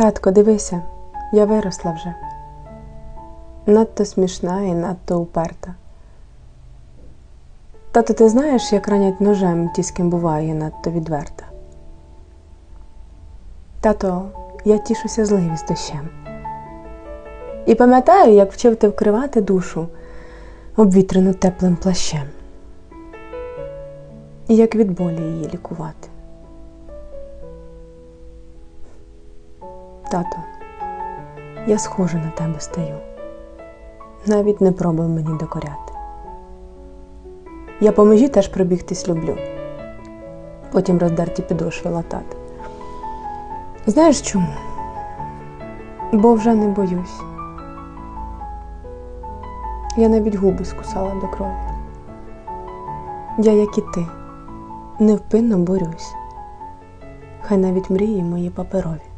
Татко, дивися, я виросла вже. Надто смішна і надто уперта. Тато, ти знаєш, як ранять ножем ті, з ким буває надто відверта. Тато, я тішуся зливі з дощем. І пам'ятаю, як вчив ти вкривати душу обвітрену теплим плащем. І як від болі її лікувати. Тато, я схожа на тебе стаю. Навіть не пробуй мені докоряти. Я по межі теж пробігтись люблю, потім роздерті підошви латати. Знаєш чому? Бо вже не боюсь. Я навіть губи скусала до крові. Я, як і ти, невпинно борюсь. Хай навіть мрії мої паперові.